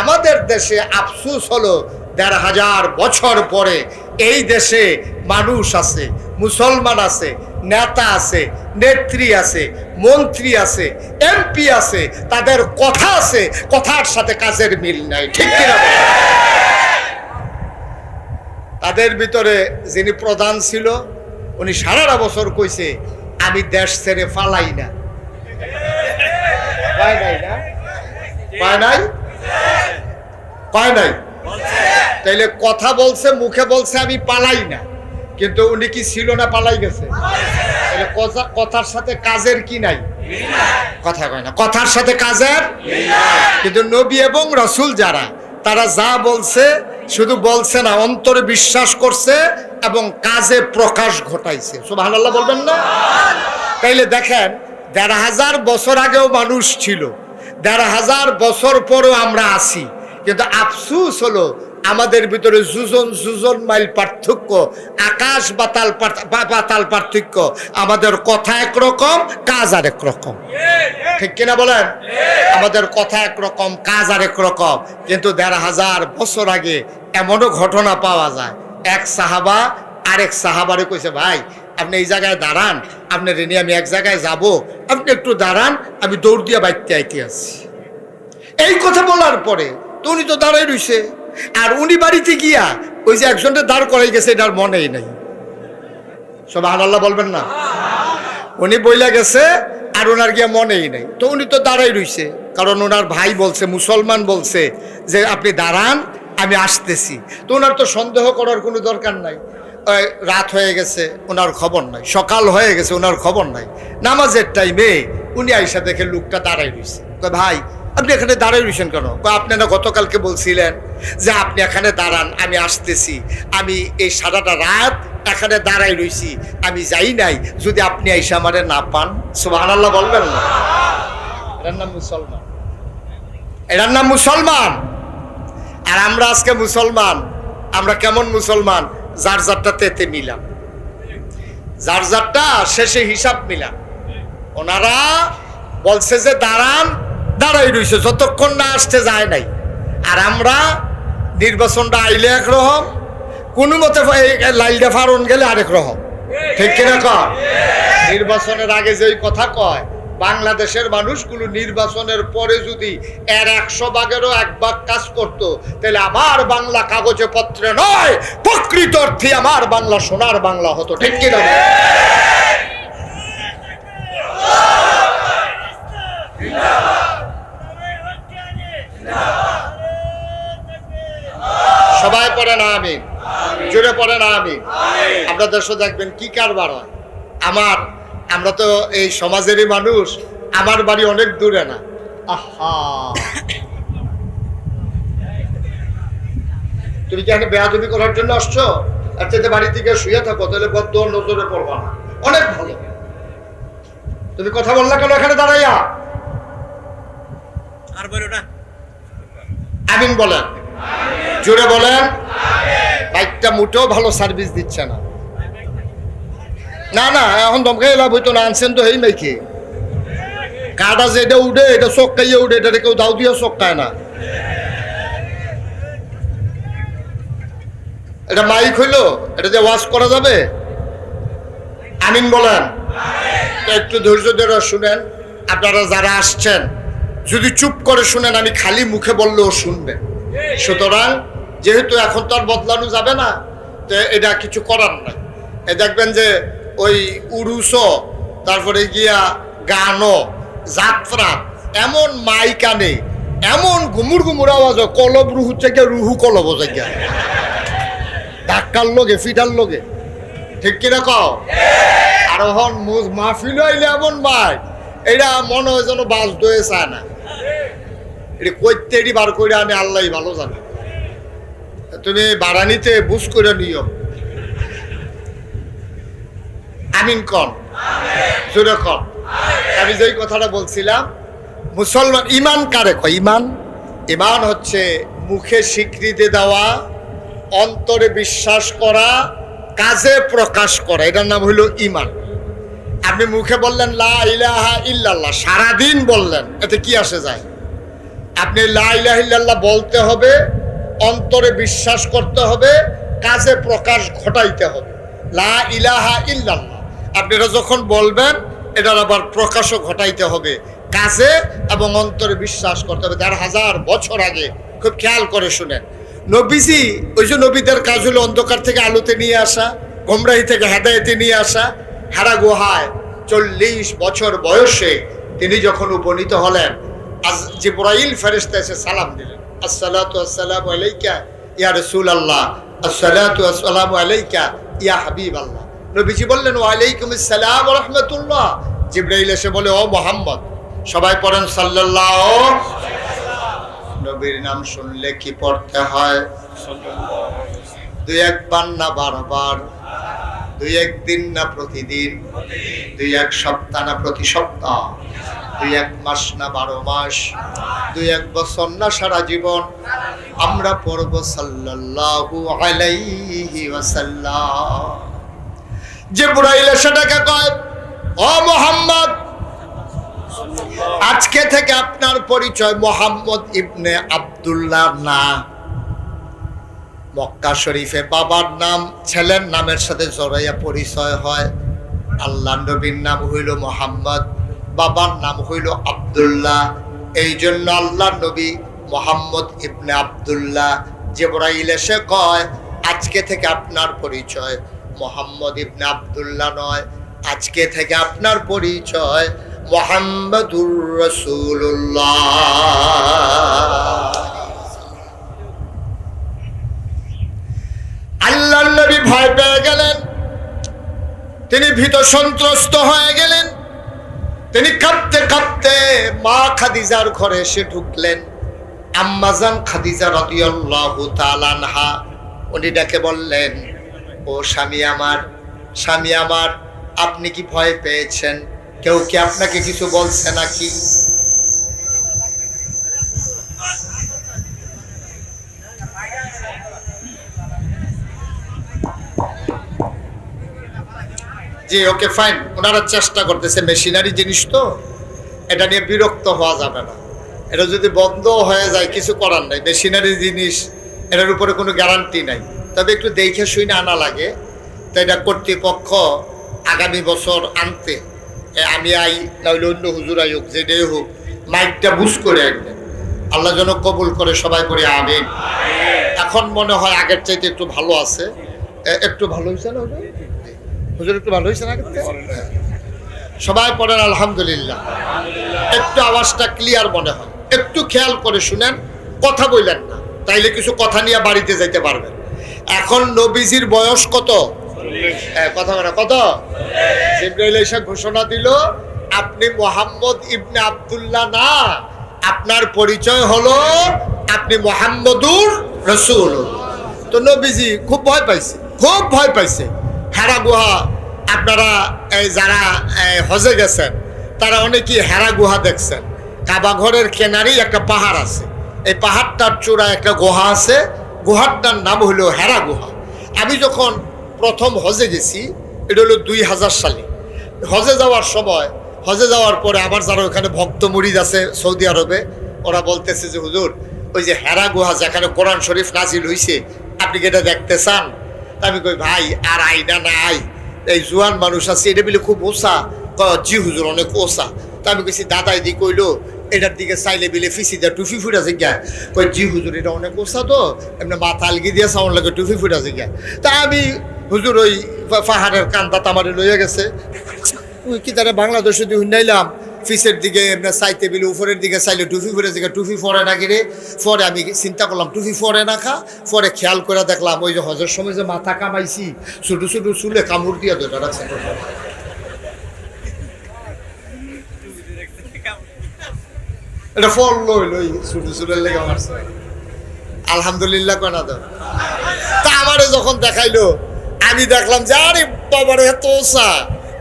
আমাদের দেশে আফসুস হলো দেড় হাজার বছর পরে এই দেশে মানুষ আছে, মুসলমান আছে, নেতা আছে, নেত্রী আছে, মন্ত্রী আছে, এমপি আছে, তাদের কথা আছে, কথার সাথে কাজের মিল নাই, ঠিক তাদের ভিতরে যিনি প্রধান ছিল, উনি সারাটা বছর কইছে, আমি দেশ ছেড়ে ফালাই না। পায় নাই না? পায় নাই? পায় নাই? তাইলে কথা বলছে, মুখে বলছে, আমি পালাই না। কিন্তু উনি কি ছিল না পালাই গেছে? কথার সাথে কাজের কি নাই? কথা কয় না। কথার সাথে কাজের? কিন্তু নবী এবং রসুল যারা, তারা যা বলছে, শুধু বলছে না, অন্তরে বিশ্বাস করছে এবং কাজে প্রকাশ ঘটাইছে। সুবহানাল্লাহ বলবেন না? তাইলে দেখেন, দেড় হাজার বছর আগেও মানুষ ছিল। দেড় হাজার বছর পরেও আমরা আছি। কিন্তু আফসুস হলো আমাদের ভিতরে সুজন সুজন মাইল পার্থক্য আকাশ বাতাল বাতাল পার্থক্য। আমাদের কথা একরকম কাজ আর রকম ঠিক কিনা বলেন? আমাদের কথা একরকম কাজ আর রকম কিন্তু দেড় হাজার বছর আগে এমনও ঘটনা পাওয়া যায়। এক সাহাবা আরেক সাহাবারে কইছে ভাই আপনি এই জায়গায় দাঁড়ান। আপনি রেনি আমি এক জায়গায় যাব। আপনি একটু দাঁড়ান আমি দৌড় দিয়ে বাইতে আইতে আছি এই কথা বলার পরে তো উনি তো দাঁড়াই রইছে। আর উনি বাড়িতে গিয়া ওই যে একজনটা দাঁড় করাই গেছে, এটার মনেই নাই। সব আল্লাহ বলবেন না? উনি বইলা গেছে আর ওনার গিয়া মনেই নাই। তো উনি তো দাঁড়াই রইছে, কারণ ওনার ভাই বলছে, মুসলমান বলছে যে, আপনি দাঁড়ান, আমি আসতেছি। তো ওনার তো সন্দেহ করার কোনো দরকার নাই। রাত হয়ে গেছে, ওনার খবর নাই। সকাল হয়ে গেছে, ওনার খবর নাই। নামাজের টাইমে উনি আইসা দেখে লোকটা দাঁড়াই কয়, ভাই আপনি এখানে দাঁড়াই রইছেন কেন? কয়, আপনি না গতকালকে বলছিলেন যে আপনি এখানে দাঁড়ান, আমি আসতেছি। আমি এই সারাটা রাত এখানে দাঁড়াই রইছি আমি যাই নাই, যদি আপনি আইসা আমারে না পান। সুবাহ আল্লাহ বলবেন না। এটার নাম মুসলমান। এটার নাম মুসলমান। আর আমরা আজকে মুসলমান। আমরা কেমন মুসলমান? যার যারটা তেতে মিলাম। যার যারটা শেষে হিসাব মিলাম। ওনারা বলছে যে দাঁড়ান দাঁড়াই রইছে, যতক্ষণ না আসতে যায় নাই। আর আমরা নির্বাচনটা আইলে একরকম কোনো মতে লাইলটা ফারন গেলে আরেক রকম। ঠিক কিনা কয় নির্বাচনের আগে যে ওই কথা কয়, বাংলাদেশের মানুষগুলো নির্বাচনের পরে যদি এর একশো ভাগেরও এক ভাগ কাজ করত, তাহলে আমার বাংলা কাগজে পত্রে নয়, প্রকৃত অর্থে আমার বাংলা, সোনার বাংলা হতো। ঠিক কিনা বলেন? সবাই পড়ে না আমি জোরে পড়ে না আমি আপনার দেশে দেখবেন কি কারবার হয়। আমার আমরা তো এই সমাজেরই মানুষ আমার বাড়ি অনেক দূরে না। আহা। তুমি কি এখানে বেয়াদবি করার জন্য আসছো? আর যাতে বাড়ি থেকে শুয়ে থাকো তাহলে বদ্ধ নজরে পড়বা না। অনেক ভালো। তুমি কথা বললা কেন এখানে দাঁড়াইয়া? আর বলো না। আমিন বলেন। জোরে বলেন। বাইকটা মোটেও ভালো সার্ভিস দিচ্ছে না। না না, এখন দমকে লাভ হইতো না, আনছেন তো এই মেয়েকে কাটা যে এটা উঠে, এটা চক্কাইয়ে উঠে এটা কেউ দাও দিয়ে চক্কায় না। এটা মাইক হইল, এটা যে ওয়াশ করা যাবে? আমিন বলেন। একটু ধৈর্য ধরে শুনেন, আপনারা যারা আসছেন যদি চুপ করে শুনেন, আমি খালি মুখে বললেও শুনবেন সুতরাং যেহেতু এখন তো আর বদলানো যাবে না, তো এটা কিছু করার নাই। এ দেখবেন যে ওই উরুস, তারপরে গিয়া গানও যাত্রা, এমন মাইক আনে, এমন গুমুর গুমুর আওয়াজ, কলব রুহু থেকে রুহু কলব জায়গা ধাক্কার লোকে ফিটার লোকে ঠিক কিনা কও? আর এখন মু- মাহফিল আইলে এমন মাই এটা মনে হয় যেন বাস দয়ে চায় না। এটা কইতে বার করে আনে আল্লাহ ভালো জানে। তুমি বাড়ানিতে বুঝ করে নিও আমিন কন। জোরে কন। আমি যেই কথাটা বলছিলাম, মুসলমান ইমান কারে কয়? ইমান ইমান হচ্ছে মুখে স্বীকৃতি দেওয়া, অন্তরে বিশ্বাস করা, কাজে প্রকাশ করা। এটার নাম হইল ইমান আপনি মুখে বললেন, লা ইলাহা ইল্লাল্লাহ, সারাদিন বললেন, এতে কি আসে যায়? আপনি লাইলাহিল্লাহ বলতে হবে, অন্তরে বিশ্বাস করতে হবে, কাজে প্রকাশ ঘটাইতে হবে। লা ইলাহা ইল্লাল্লাহ। আপনারা যখন বলবেন, এটার আবার প্রকাশও ঘটাইতে হবে। কাজে এবং অন্তরে বিশ্বাস করতে হবে। দেড় হাজার বছর আগে, খুব খেয়াল করে শুনেন। নবীজি, ওই যে নবীদের কাজ হলো অন্ধকার থেকে আলোতে নিয়ে আসা, গোমরাহি থেকে হেদায়েতে নিয়ে আসা হারা গুহায় চল্লিশ বছর বয়সে তিনি যখন উপনীত হলেন আজ জিব্রাইল ফেরেশতা এসে সালাম দিলেন। আসসালামু আলাইকা ইয়া রাসূলুল্লাহ। আসসালাতু আসসালামু আলাইকা ইয়া হাবিবাল্লাহ। নবীজি বললেন ওয়া আলাইকুম আসসালাম ওয়া জিব্রাইল এসে বলে, ও মোহাম্মদ, সবাই পড়েন সাল্লাল্লাহু নবীর নাম শুনলে কি পড়তে হয়? দুই একবার না বারবার? দুই একদিন না প্রতিদিন? দুই এক সপ্তাহ না প্রতি সপ্তাহ? দুই এক মাস না বারো মাস, দুই এক বছর না সারা জীবন, আমরা পড়ব আলাইহি যে বুড়াইলে সেটাকে কয়, ও মোহাম্মদ, আজকে থেকে আপনার পরিচয় মোহাম্মদ ইবনে আব্দুল্লাহ না মক্কা শরীফে বাবার নাম, ছেলের নামের সাথে জড়াইয়া পরিচয় হয়। আল্লাহ নবীর নাম হইল মোহাম্মদ। বাবার নাম হইল আব্দুল্লাহ। এই জন্য আল্লাহ নবী মোহাম্মদ ইবনে আব্দুল্লাহ জেবরাইল এসে কয়, আজকে থেকে আপনার পরিচয়। মোহাম্মদ ইবনে আব্দুল্লাহ নয়, আজকে থেকে আপনার পরিচয় মোহাম্মদুর রসুল্লাহ আল্লাহ নবী ভয় পেয়ে গেলেন। তিনি ভীত সন্ত্রস্ত হয়ে গেলেন। তিনি কাঁপতে কাঁপতে মা খাদিজার ঘরে এসে ঢুকলেন। আম্মাজান খাদিজা রাদিয়াল্লাহু তাআলা আনহা, উনি ডাকে বললেন, ও স্বামী আমার স্বামী আমার, আপনি কি ভয় পেয়েছেন? কেউ কি আপনাকে কিছু বলছে নাকি? জি ওকে ফাইন ওনারা চেষ্টা করতেছে মেশিনারি জিনিস তো, এটা নিয়ে বিরক্ত হওয়া যাবে না। এটা যদি বন্ধ হয়ে যায়, কিছু করার নাই। মেশিনারি জিনিস, এটার উপরে কোনো গ্যারান্টি নাই। তবে একটু দেখে শুনে আনা লাগে। তো এটা কর্তৃপক্ষ আগামী বছর আনতে আমি আই, নাহলে অন্য হুজুর আই হোক যেটাই হোক, মাইকটা বুঝ করে আনবেন আল্লাহ যেন কবুল করে সবাই করে, আমিন। এখন মনে হয় আগের চাইতে একটু ভালো আছে। একটু ভালো হয়েছে না হুজুর? একটু ভালো হয়েছে না সবাই পড়েন আলহামদুলিল্লাহ। একটু আওয়াজটা ক্লিয়ার মনে হয়। একটু খেয়াল করে শুনেন, কথা বললেন না। তাইলে কিছু কথা নিয়ে বাড়িতে যাইতে পারবেন। এখন নবীজির বয়স কত? কথা বলে কত? জিব্রাইল এসে ঘোষণা দিল, আপনি মোহাম্মদ ইবনে আব্দুল্লাহ না, আপনার পরিচয় হলো আপনি মোহাম্মদুর রসুল। তো নবীজি খুব ভয় পাইছে, খুব ভয় পাইছে। হেরা গুহা আপনারা, এই যারা হজে গেছেন, তারা অনেকেই হেরা গুহা দেখছেন। কাবা ঘরের কেনারেই একটা পাহাড় আছে। এই পাহাড়টার চূড়ায় একটা গুহা আছে। গুহাটার নাম হলো হেরা গুহা আমি যখন প্রথম হজে গেছি, এটা হলো দুই হাজার সালে। হজে যাওয়ার সময়, হজে যাওয়ার পরে আবার যারা ওখানে ভক্ত মুরিদ আছে সৌদি আরবে, ওরা বলতেছে যে, হুজুর, ওই যে হেরা গুহা যেখানে কোরআন শরীফ নাজিল হইছে, আপনি কি এটা দেখতে চান? আমি কই, ভাই আর আইনা না আই এই জোয়ান মানুষ আছে, এটা বলে খুব ওসা জি, হুজুর, অনেক ওসা তা আমি কইছি দাদাই দি কইলো, এটার দিকে চাইলে বিলে ফিসি দেয় টুফি ফুটা জিজ্ঞা কই জি, হুজুর, এটা অনেক ওসা তো, এমনি মাথা আলগি দিয়ে সাউন্ড লাগে টুফি ফুটা জিজ্ঞা তা আমি, হুজুর, ওই পাহাড়ের কান্তা তামারে লইয়া গেছে। কি তারা বাংলাদেশে দিয়ে হুন্ডাইলাম ফিসের দিকে, এমনি চাইতে উপরের দিকে চাইলে টুফি ফুটে দিকে টুফি ফরে না কিরে পরে আমি চিন্তা করলাম টুফি ফরে না খা, পরে খেয়াল করে দেখলাম, ওই যে হজের সময় যে মাথা কামাইছি, ছোটো ছোটো চুলে কামড় দিয়ে দুটা রাখছে এটা ফল লই লই, ছোটো চুলের লেগে মারছে আলহামদুলিল্লাহ কেনা দাও তা আমারে যখন দেখাইলো, আমি দেখলাম যে, আরে বাবারে, এত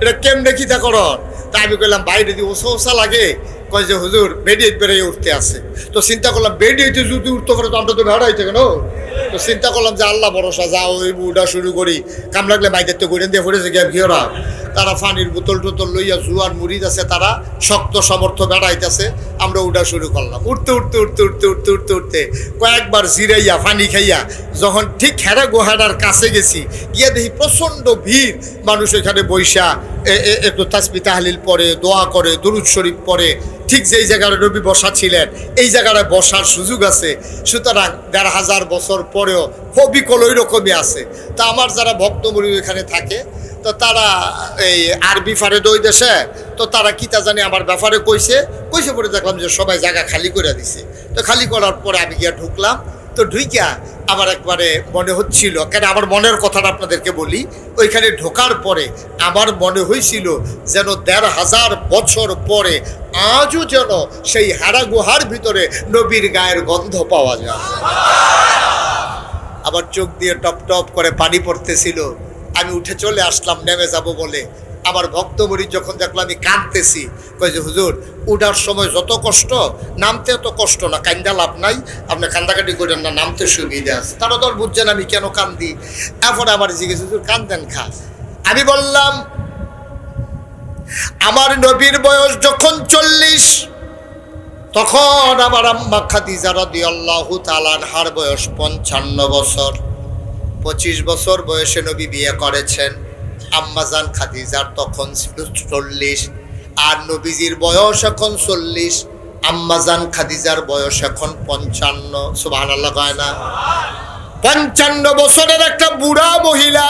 এটা কেমনে তা করন আমি কইলাম বাইরে যদি ওসা ওসা লাগে, কয় যে, হুজুর বেডিয়ে বেড়ে উঠতে আছে। তো চিন্তা করলাম বেডিয়ে যদি উঠতে পারে তো আমরা তো ভেড়াইতে কেন তো চিন্তা করলাম যে, আল্লাহ ভরসা যা ওই উঠা শুরু করি। কাম লাগলে মাইদের তো গড়িয়ে দিয়ে পড়েছে গিয়ে ভিওরা। তারা পানির বোতল টোতল লইয়া জুয়ার মুড়িদ আছে তারা শক্ত সমর্থ বেড়াইতেছে। আমরা উঠা শুরু করলাম। উঠতে উঠতে উঠতে উঠতে উঠতে উঠতে উঠতে কয়েকবার জিরাইয়া পানি খাইয়া যখন ঠিক হেরা গোহাডার কাছে গেছি, গিয়ে দেখি প্রচণ্ড ভিড়। মানুষ এখানে বৈশা একটু তাসবি তাহলিল পরে দোয়া করে, দরুদ শরীফ পরে ঠিক যেই জায়গায় নবী বসা ছিলেন, এই জায়গাটায় বসার সুযোগ আছে। সুতরাং দেড় হাজার বছর পরেও হবিকল ওই রকমই আছে। তা আমার যারা ভক্তমরী এখানে থাকে তো তারা এই আরবি ফারে দই দেশে, তো তারা কি তা জানি আমার ব্যাপারে কইছে। কইছে পরে দেখলাম যে সবাই জায়গা খালি করে দিছে। তো খালি করার পরে আমি গিয়া ঢুকলাম। তো ঢুইকা আমার একবারে মনে হচ্ছিল, কেন আমার মনের কথাটা আপনাদেরকে বলি, ওইখানে ঢোকার পরে আমার মনে হয়েছিল যেন দেড় হাজার বছর পরে আজও যেন সেই হারা গুহার ভিতরে নবীর গায়ের গন্ধ পাওয়া যায়। আবার চোখ দিয়ে টপ টপ করে পানি পড়তেছিল। আমি উঠে চলে আসলাম, নেমে যাব বলে। আমার ভক্তমরি যখন দেখল, আমি কাঁদতেছি। যে, হুজুর, উঠার সময় যত কষ্ট, নামতে এত কষ্ট না, কান্দা লাভ নাই। আপনি কান্দাকাটি করেন না, নামতে সুবিধা আছে। তারা তো আর বুঝছেন আমি কেন কান্দি। এরপরে আমার জিজ্ঞেস, হুজুর, কান্দেন খা। আমি বললাম, আমার নবীর বয়স যখন চল্লিশ, তখন আমার আম্মা খাদিজা রাদিয়াল্লাহু তাআলার বয়স পঞ্চান্ন বছর। পঁচিশ বছর বয়সে নবী বিয়ে করেছেন। আম্মাজান খাদিজার তখন ছিল চল্লিশ, আর নবীজির বয়স এখন চল্লিশ আম্মাজান খাদিজার বয়স এখন পঞ্চান্ন। সুবহান আল্লাহ কয় না? পঞ্চান্ন বছরের একটা বুড়া মহিলা,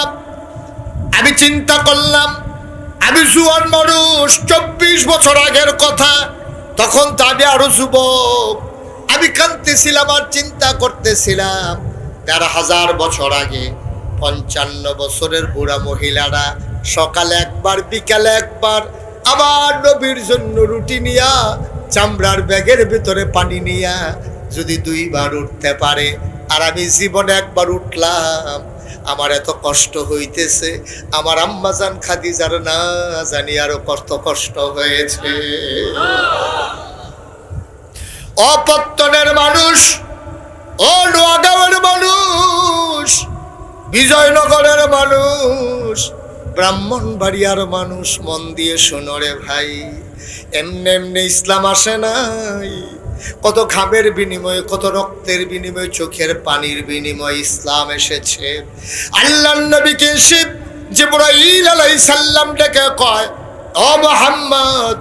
আমি চিন্তা করলাম, আমি জুয়ান মানুষ, চব্বিশ বছর আগের কথা, তখন তো আমি আরও যুবক, আমি কাঁদতেছিলাম আর চিন্তা করতেছিলাম। তেরো হাজার বছর আগে পঞ্চান্ন বছরের বুড়া মহিলারা সকালে একবার, বিকালে একবার আবার নবীর জন্য রুটি নিয়া চামড়ার ব্যাগের ভিতরে পানি নিয়া যদি দুইবার উঠতে পারে, আর আমি জীবনে একবার উঠলাম, আমার এত কষ্ট হইতেছে, আমার আম্মাজান খাদিজার না জানি আরও কষ্ট কষ্ট হয়েছে। অপত্তনের মানুষ ও নোয়াগাঁওয়ের মানুষ, বিজয়নগরের মানুষ, ব্রাহ্মণবাড়িয়ার মানুষ, মন দিয়ে শোনো রে ভাই। এমনি এমনি ইসলাম আসে নাই। কত ঘামের বিনিময়ে, কত রক্তের বিনিময়ে, চোখের পানির বিনিময়ে ইসলাম এসেছে। আল্লাহ নবীকে শিব যে জিব্রাইল আলাইহিস সালাম ডেকে কয়, ও মোহাম্মদ,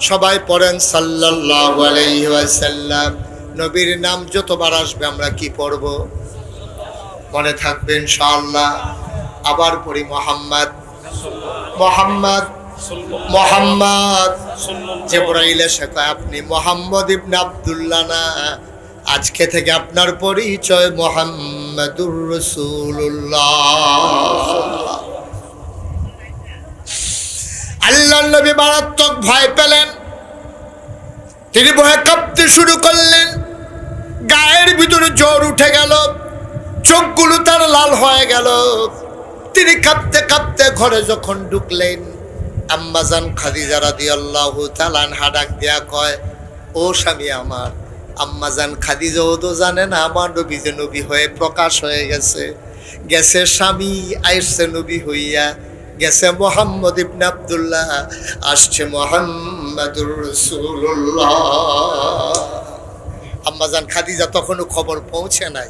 সবাই পড়েন সাল্লাল্লাহু আলাইহি ওয়াসাল্লাম। নবীর নাম যতবার আসবে আমরা কি পড়ব? মনে থাকবে ইনশাআল্লাহ। আবার পড়ি মোহাম্মদ। মোহাম্মদ। মোহাম্মদ। জিব্রাইল এসে কয়, আপনি মোহাম্মদ ইবনে আব্দুল্লাহ না? আজকে থেকে আপনার পরিচয় মোহাম্মদুর রাসূলুল্লাহ। আল্লাহ নবী মারাত্মক ভয় পেলেন। তিনি ভয় কাঁপতে শুরু করলেন। গায়ের ভিতরে জ্বর উঠে গেল, চোখগুলো তার লাল হয়ে গেল। তিনি কাঁপতে কাঁপতে ঘরে যখন ঢুকলেন আম্মাজান খাদিজা রাদিয়াল্লাহু তাআলা আনহা ডাক দিয়া কয়, ও স্বামী আমার আম্মাজান খাদিজা ও তো জানে না, আমার নবী যে নবী হয়ে প্রকাশ হয়ে গেছে। গেছে স্বামী আইসছে নবী হইয়া, গেছে মোহাম্মদ ইবনে আব্দুল্লাহ, আসছে মোহাম্মদুর রাসূলুল্লাহ। আম্মাজান খাদিজা তখনও খবর পৌঁছে নাই।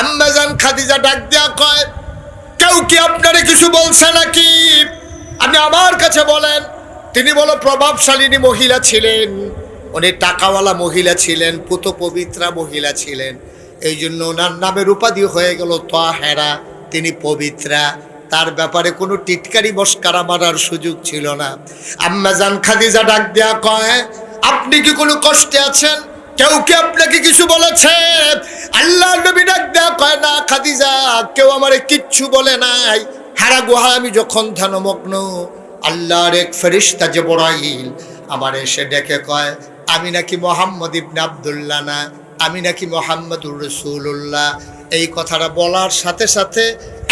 আম্মাজান খাদিজা ডাক দেয়া কয়, কেউ কি আপনারে কিছু বলছে নাকি? আপনি আমার কাছে বলেন, তিনি বলো প্রভাবশালিনী মহিলা ছিলেন। উনি টাকাওয়ালা মহিলা ছিলেন পুত পবিত্রা মহিলা ছিলেন। এই জন্য ওনার নামের উপাধি হয়ে গেল হেরা তিনি পবিত্রা। তার ব্যাপারে কোনো টিটকারি, মস্কারা মারার সুযোগ ছিল না। আম্মাজান খাদিজা ডাক দেয়া কয়, আপনি কি কোনো কষ্টে আছেন? কেউ কি আপনাকে কিছু বলেছে? আল্লাহ নবী ডাক দেয়া কয়, না, খাদিজা, কেউ আমারে কিচ্ছু বলে নাই। হারা গুহা, আমি যখন ধ্যানমগ্ন আল্লাহর এক ফেরিস্তা যে বড়াইল আমার এসে ডেকে কয়, আমি নাকি মোহাম্মদ ইবনে আবদুল্লাহ না, আমি নাকি মোহাম্মদুর রসুল্লাহ এই কথাটা বলার সাথে সাথে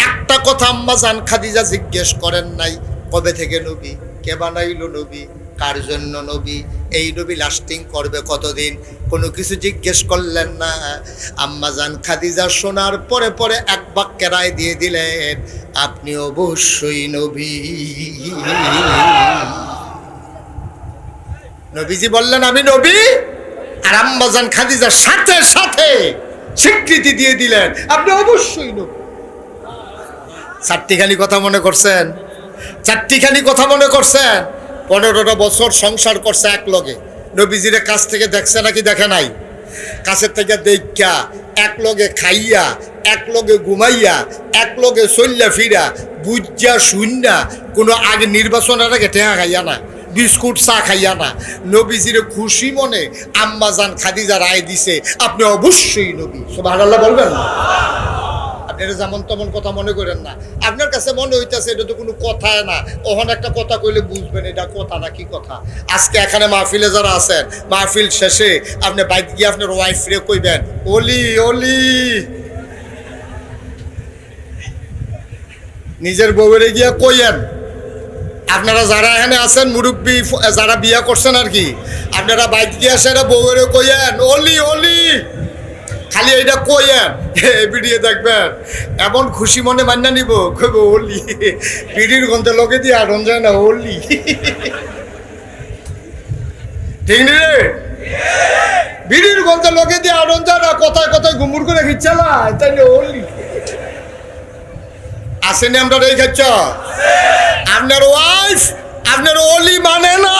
একটা কথা আম্মা জান খাদিজা জিজ্ঞেস করেন নাই, কবে থেকে নবী? কে বানাইলো নবী? কার জন্য নবী? এই নবী লাস্টিং করবে কতদিন? কোনো কিছু জিজ্ঞেস করলেন না। আম্মা জান খাদিজা শোনার পরে পরে এক বাক্যে রায় দিয়ে দিলেন, আপনি অবশ্যই নবী। নবীজি বললেন, আমি নবী? আর আম্মাজান খাদিজার সাথে সাথে স্বীকৃতি দিয়ে দিলেন, আপনি অবশ্যই নবী। চারটিখানি কথা মনে করছেন? চারটিখানি কথা মনে করছেন? পনেরোটা বছর সংসার করছে এক লগে নবীজিরে কাছ থেকে দেখছে নাকি দেখে নাই? কাছের থেকে দেখা এক লগে খাইয়া এক লগে ঘুমাইয়া এক লগে চল্লা ফিরা বুঝা শুননা কোনো আগে নির্বাচনের আগে টেহা খাইয়া না, বিস্কুট চা খাইয়া না। নবীজিরে খুশি মনে আম্মা জান খাদিজা রায় দিছে, আপনি অবশ্যই নবী। সুবাহ বলবেন না? আপনারা যেমন তেমন কথা মনে করেন না। আপনার কাছে মনে হইতেছে এটা তো কোনো কথা না। ওখান একটা কথা কইলে বুঝবেন এটা কথা না কি কথা। আজকে এখানে মাহফিলে যারা আছেন, মাহফিল শেষে আপনি বাইক গিয়ে আপনার ওয়াইফ রে কইবেন, অলি অলি। নিজের বউরে গিয়ে কইয়েন, আপনারা যারা এখানে আছেন, মুরব্বী যারা বিয়া করছেন আর কি, আপনারা বাইক গিয়ে আসেন বউরে কইয়েন, অলি ওলি খালি এটা কইয়েন ভিডিও দেখবেন। এমন খুশি মনে মান্না নিব। কইব পিড়ির গন্ধে লগে দিয়ে আড়ন যায় না, ওলি। ঠিক নি রে? বিড়ির গন্ধে লগে দিয়ে আড়ন যায় না, কথায় কথায় ঘুমুর করে খিচ্ছালা তাইলে ওলি। আসেনি আমরা খাচ্ছ? আপনার ওয়াইফ আপনার ওলি মানে না।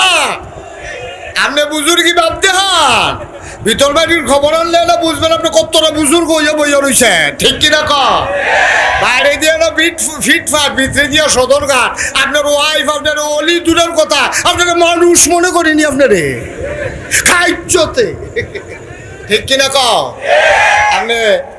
আপনি বুজুর্গি ভাবতে হন ভিতর বাড়ির খবর আনলে না বুঝবেন আপনি কতটা বুজুর্গ হইয়া বইয়া রয়েছেন ঠিক কিনা? ক বাইরে দিয়ে না ফিট ফিটফাট, ভিতরে দিয়ে সদরঘাট। আপনার ওয়াইফ আপনার অলি দূরের কথা আপনার মানুষ মনে করিনি আপনারে? খাইচতে ঠিক কিনা? ক আপনি